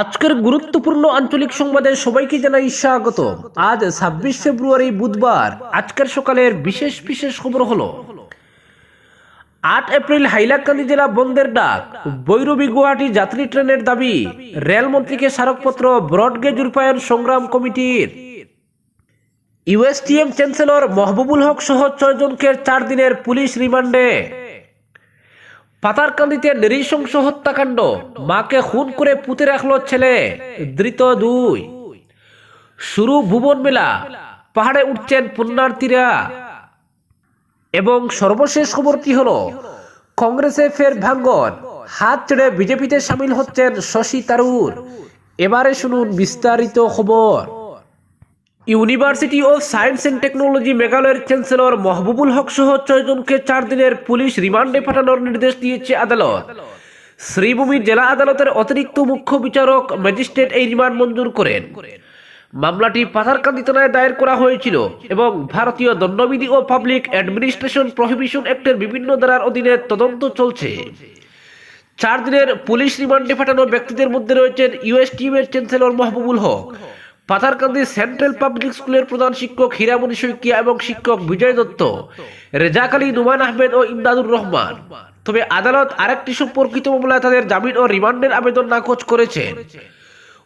আজকের গুরুত্বপূর্ণ আঞ্চলিক সংবাদে সবাইকে জানাই স্বাগত। আজ ছাব্বিশ ফেব্রুয়ারি বুধবার। আজকের সকালের বিশেষ বিশেষ খবর হলো, আট এপ্রিল হাইলাকান্দি জেলা বন্ধের ডাক বৈরবী গুয়াহাটি যাত্রী ট্রেনের দাবি, রেলমন্ত্রীকে স্মারকপত্র ব্রডগেজ রূপায়ণ সংগ্রাম কমিটির। ইউএসটিএম চ্যান্সেলর মহবুবুল হক সহ ছয়জনকে চার দিনের পুলিশ রিমান্ডে। পাতারকান্দিতে নৃশংস হত্যাকাণ্ড। মাকে খুন করে পুঁতে রাখল ছেলে, ধৃত দুই। শুরু ভুবন মেলা, পাহাড়ে উঠছেন পুণ্যার্থীরা। এবং সর্বশেষ খবরটি হলো? কংগ্রেসে ফের ভাঙ্গন। হাত ছেড়ে বিজেপিতে সামিল হচ্ছেন শশী তারুর। এবারে শুনুন বিস্তারিত খবর। University of science and technology মেঘালয়ের চ্যান্সেলর মহবুবুল হক সহ ছয়জনকে চার দিনের পুলিশ রিমান্ডে পাঠানোর নির্দেশ দিয়েছে আদালত। শ্রীভূমির জেলা আদালতের অতিরিক্ত মুখ্য বিচারক ম্যাজিস্ট্রেট এই রিমান্ড মঞ্জুর করেন। মামলাটি পাথারকান্দি থানায় দায়ের করা হয়েছিল এবং ভারতীয় দণ্ডবিধি ও পাবলিক অ্যাডমিনিস্ট্রেশন প্রহিবিশন অ্যাক্টের বিভিন্ন ধারার অধীনে তদন্ত চলছে। চার দিনের পুলিশ রিমান্ডে পাঠানো ব্যক্তিদের মধ্যে রয়েছেন ইউএস টিমের chancellor Mahbubul Haque. Patharkandi central public স্কুলের প্রধান শিক্ষক হীরামণি শইকিয়া এবং শিক্ষক বিজয় দত্ত রেজাক আলী নুমান আহমেদ ও ইমদাদুর রহমান। তবে আদালত আরেকটি সম্পর্কিত মামলায় তাদের জামিন ও রিমান্ডের আবেদন নাকচ করেছেন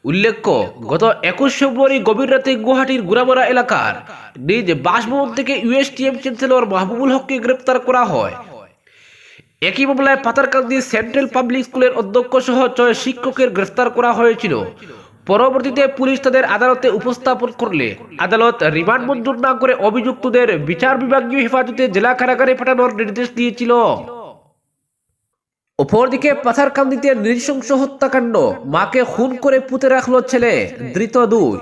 উল্লেখ্য, গত একুশ ফেব্রুয়ারি গভীর রাতে গুয়াহাটির গুড়ামারা এলাকার নিজ বাসভবন থেকে ইউএসটিএম চ্যান্সেলর মাহবুবুল হককে গ্রেপ্তার করা হয়। একই মামলায় পাতারকান্দি সেন্ট্রাল পাবলিক স্কুলের অধ্যক্ষ সহ ছয় শিক্ষকের গ্রেফতার করা হয়েছিল। পরবর্তীতে পুলিশ তাদের আদালতে উপস্থাপন করলে। আদালত রিমান্ড মঞ্জুর না করে অভিযুক্তদের বিচার বিভাগীয় হেফাজতে জেলা কারাগারে পাঠানোর নির্দেশ দিয়েছিল। অপরদিকে পাথারকান্দিতে নৃশংস হত্যাকাণ্ড, মাকে খুন করে পুঁতে রাখল ছেলে ধৃত দুই।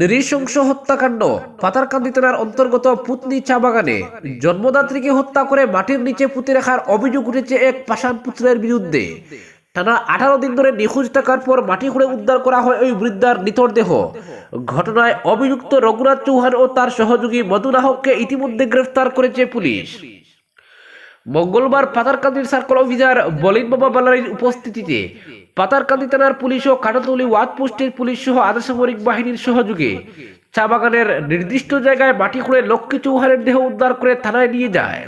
নৃশংস হত্যাকাণ্ড পাতারকান্দি থানার অন্তর্গত পুতনি চা বাগানে জন্মদাত্রীকে হত্যা করে মাটির নিচে পুঁতে রাখার অভিযোগ উঠেছে এক পাষাণ পুত্রের বিরুদ্ধে। টানা আঠারো দিন ধরে নিখোঁজ থাকার পর মাটি খুঁড়ে উদ্ধার করা হয় ওই বৃদ্ধার নিথর দেহ। ঘটনায় অভিযুক্ত রঘুনাথ চৌহান ও তার সহযোগী মধুনাহককে ইতিমধ্যে গ্রেফতার করেছে পুলিশ। মঙ্গলবার পাতারকান্দির সার্কল অফিসার বলিন বাবা বালারির উপস্থিতিতে পাতারকান্দি থানার পুলিশ ও কাটাতলি ওয়াদ পোস্টের পুলিশ সহ আধা সামরিক বাহিনীর সহযোগে চা বাগানের নির্দিষ্ট জায়গায় মাটি খুঁড়ে লক্ষ্মী চৌহানের দেহ উদ্ধার করে থানায় নিয়ে যায়।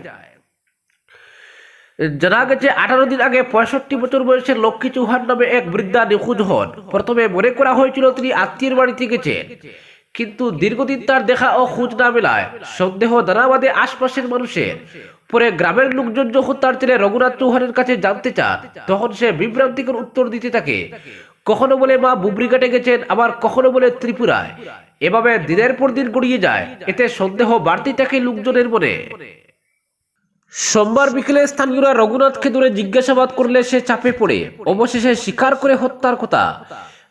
জানা গেছে, আঠারো দিন আগে পঁয়ষট্টি বছর বয়সের লক্ষ্মী চৌহান নামে এক বৃদ্ধা নিখোঁজ হন। প্রথমে মনে করা হয়েছিল তিনি আত্মীয়ের বাড়িতে গেছেন। কিন্তু দীর্ঘদিন তার দেখা ও খোঁজ না মেলায় সন্দেহ দানাবাদে আশপাশের মানুষের। পরে গ্রামের লোকজন যখন তার ছেলে রঘুনাথ চৌহানের কাছে জানতে চান, তখন সে বিভ্রান্তিকর উত্তর দিতে থাকে। কখনো বলে মা বুবরিঘাটে গেছেন, আবার কখনো বলে ত্রিপুরায়। এভাবে দিনের পর দিন গড়িয়ে যায়, এতে সন্দেহ বাড়তি থাকে লোকজনের মনে। সোমবার বিকেলে স্থানীয়রা রঘুনাথকে ধরে জিজ্ঞাসাবাদ করলে সে চাপে পড়ে। অবশেষে স্বীকার করে হত্যার কথা।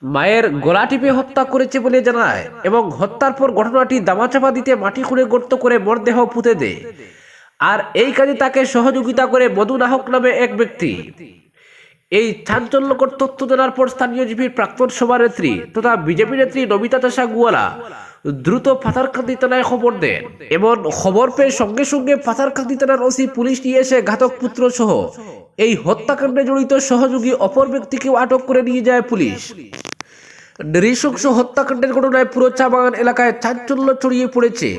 মায়ের গলা টিপে হত্যা করেছে বলে জানায় এবং হত্যার পর ঘটনাটি দামাচাপা দিতে মাটি খুঁড়ে গর্ত করে মরদেহ পুঁতে দেয়। আর এই কাজে তাকে সহযোগিতা করে মধু নাহক নামে এক ব্যক্তি। এই চাঞ্চল্যকর তথ্য জানার পর স্থানীয় জিপির প্রাক্তন সভানেত্রী তথা বিজেপি নেত্রী নমিতা তাসা গুয়ালা দ্রুত পাথারকান্দি থানায় খবর দেন। এমন খবর পেয়ে সঙ্গে সঙ্গে পাথারকান্দি থানার ওসি পুলিশ নিয়ে এসে ঘাতক পুত্র সহ এই হত্যাকাণ্ডে জড়িত সহযোগী অপর ব্যক্তিকেও আটক করে নিয়ে যায় পুলিশ। নৃশংস হত্যাকাণ্ডের ঘটনায় পুরো চা বাগান এলাকায় চাঞ্চল্য ছড়িয়ে পড়েছে।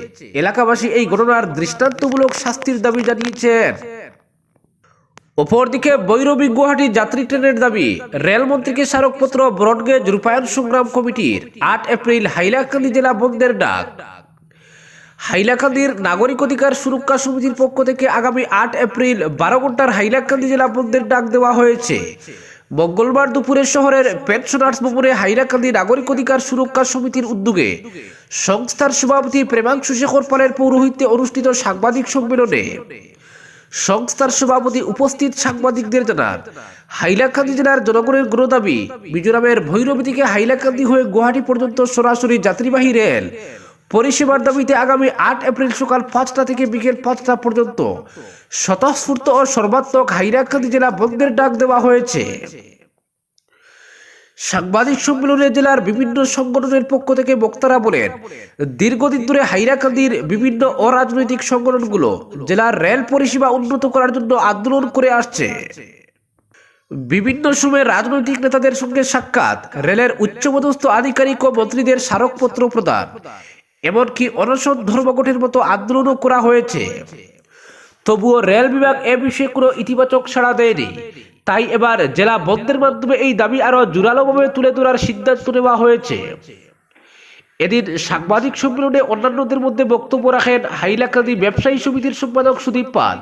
এলাকাবাসী এই ঘটনার দৃষ্টান্তমূলক শাস্তির দাবি জানিয়েছেন। অপরদিকে বৈরবী গুয়াহাটি যাত্রী ট্রেনের দাবি, রেলমন্ত্রীকে স্মারকপত্র, ব্রডগেজ, রূপায়ণ সংগ্রাম কমিটির আট এপ্রিল হাইলাকান্দি জেলা বন্ধের ডাক। হাইলাকান্দির নাগরিক অধিকার সুরক্ষা সমিতির পক্ষ থেকে আগামী আট এপ্রিল বারো ঘণ্টার হাইলাকান্দি জেলা বন্ধের ডাক দেওয়া হয়েছে। মঙ্গলবার দুপুরে শহরের পেনশনার্স ভবনে হাইলাকান্দি নাগরিক অধিকার সুরক্ষা সমিতির উদ্যোগে সংস্থার সভাপতি প্রেমাংশু শেখর পালের পৌরোহিত্যে অনুষ্ঠিত সাংবাদিক সম্মেলনে সংস্থার সভাপতি উপস্থিত সাংবাদিকদের জানান, হাইলাকান্দি জেলার জনগণের গুরু দাবি মিজোরামের ভৈরবী থেকে হাইলাকান্দি হয়ে গুয়াহাটি পর্যন্ত সরাসরি যাত্রীবাহী রেল। পরিষেবার দাবিতে আগামী আট এপ্রিল সকাল পাঁচটা থেকে বিকেল পাঁচটা পর্যন্ত স্বতঃস্ফূর্ত ও সর্বাত্মক হাইলাকান্দি জেলা বন্ধের ডাক দেওয়া হয়েছে। সাংবাদিক সম্মেলনে জেলার বিভিন্ন সংগঠনের পক্ষ থেকে বক্তারা বলেন, দীর্ঘদিন ধরে হাইরাকান্দির বিভিন্ন অরাজনৈতিক সংগঠনগুলো জেলার রেল পরিষেবা উন্নত করার জন্য আন্দোলন করে আসছে। বিভিন্ন সময়ে রাজনৈতিক নেতাদের সঙ্গে সাক্ষাৎ রেলের উচ্চপদস্থ আধিকারিক ও মন্ত্রীদের স্মারকপত্র প্রদান, এমনকি অনশন ধর্মঘটের মতো আন্দোলনও করা হয়েছে। তবুও রেল বিভাগ এ বিষয়ে কোনো ইতিবাচক সাড়া দেয়নি। তাই এবার জেলা বন্ধের মাধ্যমে এই দাবি আরও জোরালোভাবে তুলে ধরার সিদ্ধান্ত নেওয়া হয়েছে। এদিন সাংবাদিক সম্মেলনে অন্যান্যদের মধ্যে বক্তব্য রাখেন হাইলাকান্দি ব্যবসায়ী সমিতির সম্পাদক সুদীপ পাল,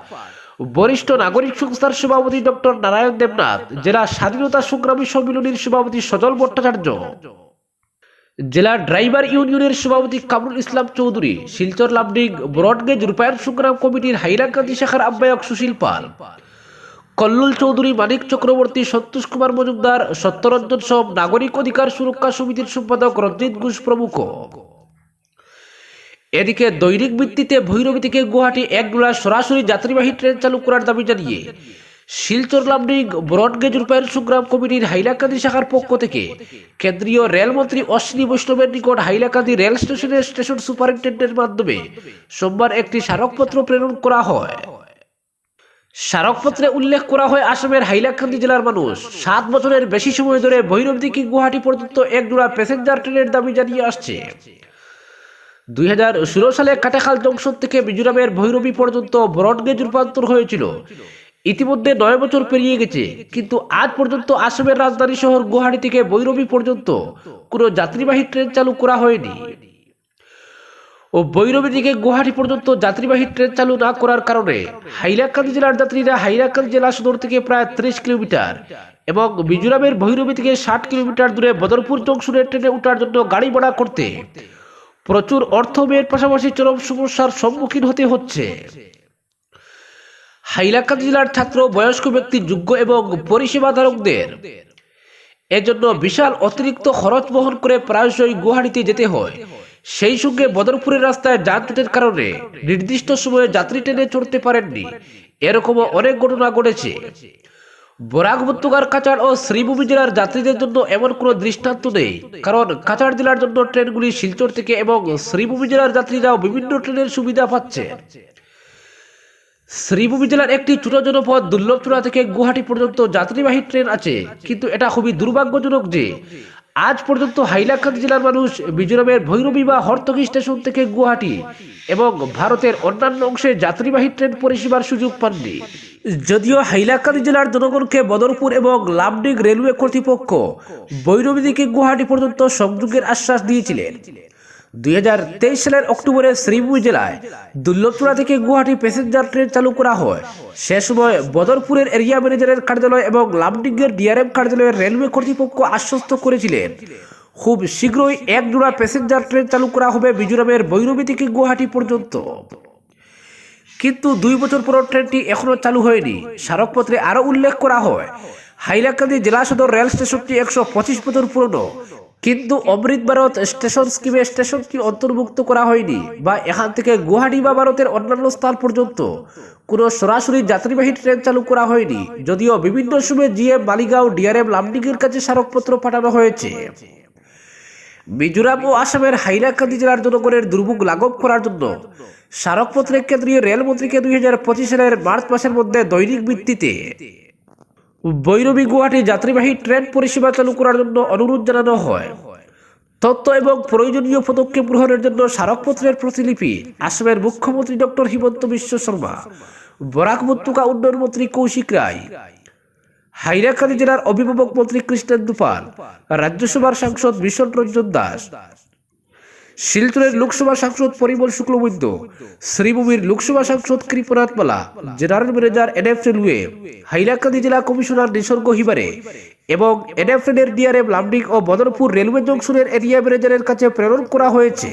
বরিষ্ঠ নাগরিক সংস্থার সভাপতি ডক্টর নারায়ণ দেবনাথ, জেলা স্বাধীনতা সংগ্রামী সম্মিলনীর সভাপতি সজল ভট্টাচার্য। জেলা ড্রাইভার ইউনিয়নের সভাপতি কামরুল ইসলাম চৌধুরী, শিলচর লামডিং ব্রডগেজ রূপায়ণ সংগ্রাম কমিটির হাইলাকান্দি শাখার আহ্বায়ক সুশীল পাল। কল্লোল চৌধুরী, মানিক চক্রবর্তী, সন্তোষ কুমার মজুমদার, সত্যরঞ্জন সব, নাগরিক অধিকার সুরক্ষা সমিতির সম্পাদক রঞ্জিত ঘোষ প্রমুখ। এদিকে দৈনিক ভিত্তিতে ভৈরবী থেকে গুয়াহাটি এক ডোলা সরাসরি যাত্রীবাহী ট্রেন চালু করার দাবি জানিয়ে শিলচর লামডিং ব্রডগেজ রূপায়ণ সংগ্রাম কমিটির হাইলাকান্দি শাখার পক্ষ থেকে কেন্দ্রীয় রেলমন্ত্রী অশ্বিনী বৈষ্ণবের নিকট হাইলাকান্দি রেল স্টেশনের স্টেশন সুপারিনটেন্ডেন্টের মাধ্যমে সোমবার একটি স্মারকপত্র প্রেরণ করা হয়। স্মারকপত্রে উল্লেখ করা হয় আসামের হাইলাকান্দি জেলার মানুষ। সাত বছরের বেশি সময় ধরে ভৈরব থেকে গুয়াহাটি পর্যন্ত এক জোড়া প্যাসেঞ্জার ট্রেনের দাবি জানিয়ে আসছে। দুই হাজার ষোলো সালে কাটাখাল জংশন থেকে মিজোরামের ভৈরবী পর্যন্ত ব্রডগেজ রূপান্তর হয়েছিল। ইতিমধ্যে নয় বছর পেরিয়ে গেছে, কিন্তু আজ পর্যন্ত আসামের রাজধানী শহর গুয়াহাটি থেকে ভৈরবী পর্যন্ত কোনো যাত্রীবাহী ট্রেন চালু করা হয়নি। ও ভৈরবী থেকে গুয়াহাটি পর্যন্ত যাত্রীবাহী ট্রেন চালু না করার কারণে হাইলাকান্দি জেলার যাত্রীরা হাইলাকান্দি জেলা সদর থেকে প্রায় ত্রিশ কিলোমিটার এবং মিজোরামের ভৈরবী থেকে ষাট কিলোমিটার দূরে বদরপুর জংশনের ট্রেনে ওঠার জন্য গাড়ি ভাড়া করতে প্রচুর অর্থ ব্যয়ের পাশাপাশি চরম সমস্যার সম্মুখীন হতে হচ্ছে। হাইলাকান্দি জেলার ছাত্র, বয়স্ক ব্যক্তি, যোগ্য এবং পরিষেবা ধারকদের এজন্য বিশাল অতিরিক্ত খরচ বহন করে প্রায়শই গুয়াহাটিতে যেতে হয়। সেই সঙ্গে বদরপুরের রাস্তায় যানজটের কারণে নির্দিষ্ট সময়ে যাত্রী ট্রেনে চড়তে পারেননি। এরকমও অনেক ঘটনা ঘটেছে। বরাক উপত্যকার কাছাড় ও শ্রীভূমি জেলার যাত্রীদের জন্য এমন কোনো দৃষ্টান্ত নেই। কারণ কাছাড় জেলার জন্য ট্রেনগুলি শিলচর থেকে এবং শ্রীভূমি জেলার যাত্রীরাও বিভিন্ন ট্রেনের সুবিধা পাচ্ছে। শ্রীভূমি জেলার একটি ছোট জনপদ দুর্লভচূড়া থেকে গুয়াহাটি পর্যন্ত যাত্রীবাহী ট্রেন আছে। কিন্তু এটা খুবই দুর্ভাগ্যজনক যে আজ পর্যন্ত হাইলাকান্দি জেলার মানুষ মিজোরামের ভৈরবী বা হর্তকি স্টেশন থেকে গুয়াহাটি এবং ভারতের অন্যান্য অংশে যাত্রীবাহী ট্রেন পরিষেবার সুযোগ পাননি। যদিও হাইলাকান্দি জেলার জনগণকে বদরপুর এবং লামডিং রেলওয়ে কর্তৃপক্ষ ভৈরবী থেকে গুয়াহাটি পর্যন্ত সংযোগের আশ্বাস দিয়েছিলেন। দুই হাজার তেইশ সালের অক্টোবরে শ্রীভূমি জেলায় দুর্লভচূড়া থেকে গুয়াহাটি প্যাসেঞ্জার ট্রেন চালু করা হয়। সে সময় বদরপুরের এরিয়া ম্যানেজারের কার্যালয় এবং লামডিংয়ের ডিআরএম কার্যালয়ের রেলওয়ে কর্তৃপক্ষ আশ্বস্ত করেছিলেন। খুব শীঘ্রই এক জোড়া প্যাসেঞ্জার ট্রেন চালু করা হবে মিজোরামের বৈরবী থেকে গুয়াহাটি পর্যন্ত। কিন্তু দুই বছর পর ট্রেনটি এখনও চালু হয়নি। স্মারকপত্রে আরও উল্লেখ করা হয়, হাইলাকান্দি জেলা সদর রেল স্টেশনটি একশো পঁচিশ বছর পুরনো। কিন্তু অমৃত ভারত স্টেশন স্কিমে স্টেশনটি অন্তর্ভুক্ত করা হয়নি বা এখান থেকে গুয়াহাটি বা ভারতের অন্যান্য স্থান পর্যন্ত। কোনো সরাসরি যাত্রীবাহী ট্রেন চালু করা হয়নি, যদিও বিভিন্ন সময়ে জিএম মালিগাঁও, ডিআরএম লামডিংয়ের কাছে স্মারকপত্র পাঠানো হয়েছে। মিজোরাম ও আসামের হাইলাকান্দি জেলার জনগণের দুর্ভোগ লাঘব করার জন্য স্মারকপত্রে কেন্দ্রীয় রেলমন্ত্রীকে দুই হাজার পঁচিশ সালের মার্চ মাসের মধ্যে দৈনিক ভিত্তিতে বৈরবী গুয়াহাটি যাত্রীবাহী ট্রেন পরিষেবা চালু করার জন্য অনুরোধ জানানো হয়। তথ্য এবং প্রয়োজনীয় পদক্ষেপ গ্রহণের জন্য স্মারকপত্রের প্রতিলিপি আসামের মুখ্যমন্ত্রী ডক্টর হিমন্ত বিশ্ব শর্মা, বরাক উপত্যকা উন্নয়ন মন্ত্রী কৌশিক রায় হাইলাকান্দি জেলার অভিভাবক মন্ত্রী কৃষ্ণেন্দু পাল, রাজ্যসভার সাংসদ ভীষণ রঞ্জন দাস শিলচরের লোকসভা সাংসদ পরিমল শুক্লবৈদ্য, শ্রীভূমির লোকসভা সাংসদ Kripanath Mala general manager NF railway, Hailakandi জেলা কমিশনার নিসর্গ হিবারে এবং এনএফ রেলের ডিআরএম লামডিং ও বদরপুর রেলওয়ে জংশনের এরিয়া ম্যানেজারের কাছে প্রেরণ করা হয়েছে।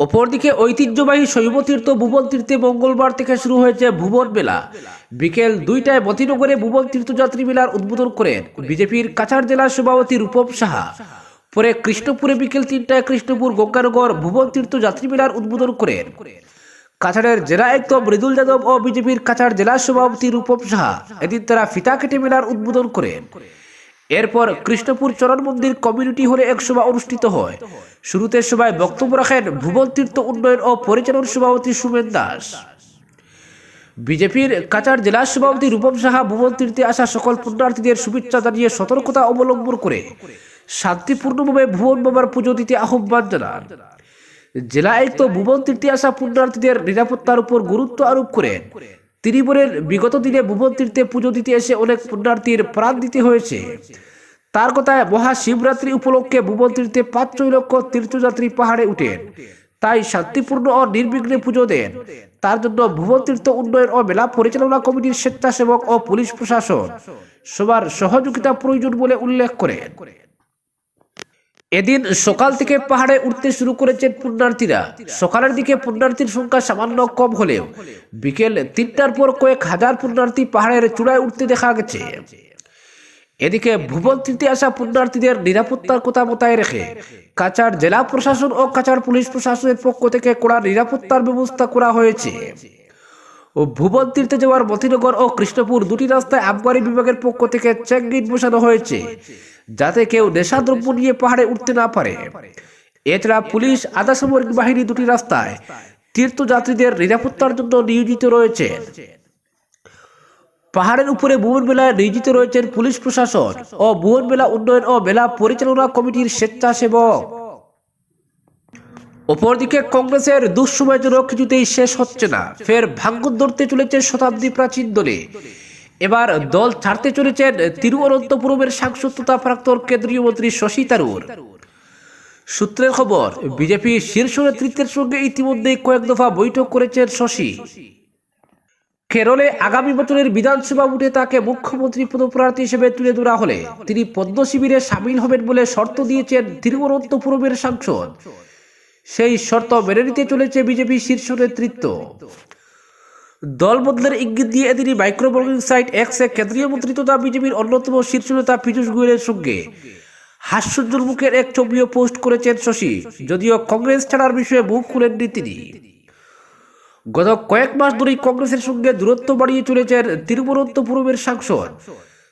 অপরদিকে ঐতিহ্যবাহী শৈবতীর্থ ভুবন তীর্থে মঙ্গলবার থেকে শুরু হয়েছে ভুবন মেলা। বিকেল দুইটায় মতিনগরে ভুবন তীর্থযাত্রী মেলার উদ্বোধন করেন বিজেপির কাছাড় জেলার সভাপতি রূপম সাহা। পরে কৃষ্ণপুরে বিকেল তিনটায় কৃষ্ণপুর গঙ্গানগর ভুবন তীর্থ যাত্রী মেলার উদ্বোধন করেন। কাছাড়ের জেলা আয়ুক্ত মৃদুল যাদব ও বিজেপির কাছাড় জেলা সভাপতি রূপম সাহা এদিন তারা ফিতা কেটে মেলার উদ্বোধন করেন। এরপর কৃষ্ণপুর চরণ মন্দির কমিউনিটি হলে এক সভা অনুষ্ঠিত হয়। শুরুতে সভায় বক্তব্য রাখেন ভুবন তীর্থ উন্নয়ন ও পরিচালন সভাপতি সুমেন দাস। বিজেপির কাছাড় জেলা সভাপতি রূপম সাহা ভুবন তীর্থে আসা সকল পুণ্যার্থীদের শুভেচ্ছা জানিয়ে সতর্কতা অবলম্বন করে শান্তিপূর্ণভাবে ভুবন বাবার পুজো দিতে আহ্বান জানান। জেলা আয়ুক্ত ভুবন তীর্থে পুণ্যার্থীদের নিরাপত্তার উপর গুরুত্ব আরোপ করেন। তিনি বলেন বিগত দিনে ভুবন তীর্থে পুজো দিতে এসে অনেক পুণ্যার্থীর প্রাণ দিতে হয়েছে। তার কথায় মহাশিবরাত্রি উপলক্ষে ভুবন তীর্থে পাঁচ লক্ষ তীর্থযাত্রী পাহাড়ে উঠেন। তাই শান্তিপূর্ণ ও নির্বিঘ্নে পুজো দেন। তার জন্য ভুবন তীর্থ উন্নয়ন ও মেলা পরিচালনা কমিটির স্বেচ্ছাসেবক ও পুলিশ প্রশাসন সবার সহযোগিতা প্রয়োজন বলে উল্লেখ করেন। এদিন সকাল থেকে পাহাড়ে উঠতে শুরু করেছেন পুণ্যার্থীরা। সকালের দিকে পুণ্যার্থীর সংখ্যা সামান্য কম হলেও বিকেল তিনটার পর কয়েক হাজার পুণ্যার্থী পাহাড়ের চূড়ায় উঠতে দেখা গেছে। এদিকে ভুবন তীর্থে আসা পুণ্যার্থীদের নিরাপত্তার কথা মোতায় রেখে কাছাড় জেলা প্রশাসন ও কাছাড় পুলিশ প্রশাসনের পক্ষ থেকে কড়া নিরাপত্তার ব্যবস্থা করা হয়েছে। ও ভুবন তীর্থে যাওয়ার মতিনগর ও কৃষ্ণপুর দুটি রাস্তায় আবগারি বিভাগের পক্ষ থেকে চেকগেট বসানো হয়েছে। যাতে কেউ নেশাদ্রব্য নিয়ে পাহাড়ে উঠতে না পারে। এছাড়া পুলিশ আধা সামরিক বাহিনী দুটি রাস্তায় তীর্থযাত্রীদের নিরাপত্তার জন্য নিয়োজিত রয়েছে। পাহাড়ের উপরে ভুবন মেলায় নিয়োজিত রয়েছেন পুলিশ প্রশাসন ও ভুবন মেলা উন্নয়ন ও মেলা পরিচালনা কমিটির স্বেচ্ছাসেবক। অপরদিকে কংগ্রেসের দুঃসময় যেন কিছুতেই শেষ হচ্ছে না। ফের ভাগ্য ধরতে চলেছে শতাব্দী প্রাচীন দলে। এবার দল ছাড়তে চলেছেন তিরুঅনন্তপুরমের সাংসদ তথা প্রাক্তন কেন্দ্রীয় মন্ত্রী শশী তারুর। সূত্রের খবর, বিজেপি শীর্ষ নেতৃত্বের সঙ্গে ইতিমধ্যে কয়েক দফা বৈঠক করেছেন শশী। কেরলে আগামী বছরের বিধানসভা ভোটে তাকে মুখ্যমন্ত্রী পদপ্রার্থী হিসেবে তুলে ধরা হলে তিনি পদ্ম শিবিরে সামিল হবেন বলে শর্ত দিয়েছেন তিরুবনন্তপুরমের সাংসদ। সেই শর্ত মেনে নিতে চলেছে বিজেপি শীর্ষ নেতৃত্ব। দল বদলের ইঙ্গিত দিয়ে এদিনই মাইক্রোব্লগিং সাইট এক্সে কেন্দ্রীয় মন্ত্রী তথা বিজেপির অন্যতম শীর্ষ নেতা পীযূষ গোয়েলের সঙ্গে। হাস্যজ্জ্বল মুখের এক ছবিও পোস্ট করেছেন শশী, যদিও কংগ্রেস ছাড়ার বিষয়ে মুখ খুলেননি তিনি। গত কয়েক মাস ধরেই কংগ্রেসের সঙ্গে দূরত্ব বাড়িয়ে চলেছেন তিরুবনন্তপুরমের সাংসদ।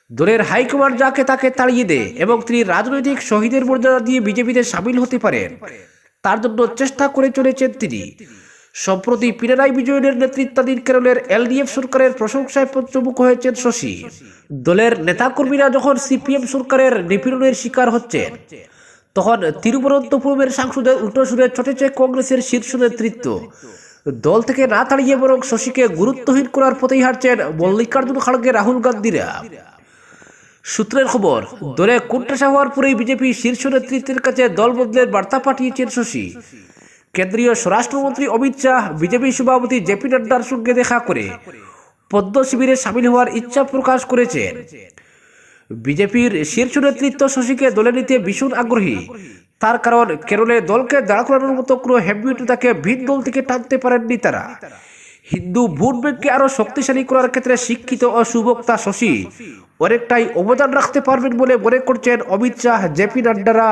দলের হাইকমান্ড যাকে তাকে তাড়িয়ে দেয় এবং তিনি রাজনৈতিক শহীদের মর্যাদা দিয়ে বিজেপিতে সামিল হতে পারেন, তার জন্য চেষ্টা করে চলেছেন তিনি। সম্প্রতি পিনারাই বিজয়নের নেতৃত্বাধীন কেরলের এলডিএফ সরকারের প্রশংসায় পঞ্চমুখ হয়েছেন শশী। দলের নেতাকর্মীরা যখন সিপিএম সরকারের নিপীড়নের শিকার হচ্ছেন, তখন তিরুবনন্তপুরমের সাংসদের উল্টো সুরে চটেছে কংগ্রেসের শীর্ষ নেতৃত্ব। দল থেকে না তাড়িয়ে বরং শশীকে গুরুত্বহীন করার পথেই হাঁটছেন মল্লিকার্জুন খাড়গে, রাহুল গান্ধীরা। সূত্রের খবর, দলে কোণঠাসা হওয়ার পরেই বিজেপি শীর্ষ নেতৃত্বের কাছে দল বদলের বার্তা পাঠিয়েছেন শশী। কেন্দ্রীয় স্বরাষ্ট্রমন্ত্রী অমিত শাহ, বিজেপি সভাপতি জেপি নাড্ডার সঙ্গে দেখা করে পদ্ম শিবিরে সামিল হওয়ার ইচ্ছা প্রকাশ করেছেন। বিজেপির শীর্ষ নেতৃত্ব শশীকে দলে নিতে ভীষণ আগ্রহী। তার কারণ, কেরলে দলকে দাঁড় করানোর মতো কোনো হেভিট তাকে ভিন দল থেকে টানতে পারেননি তারা। হিন্দু ভোট ব্যাংককে আরও শক্তিশালী করার ক্ষেত্রে শিক্ষিত ও সুবক্তা শশী অনেকটাই অবদান রাখতে পারবেন বলে মনে করছেন অমিত শাহ জেপি নাড্ডারা।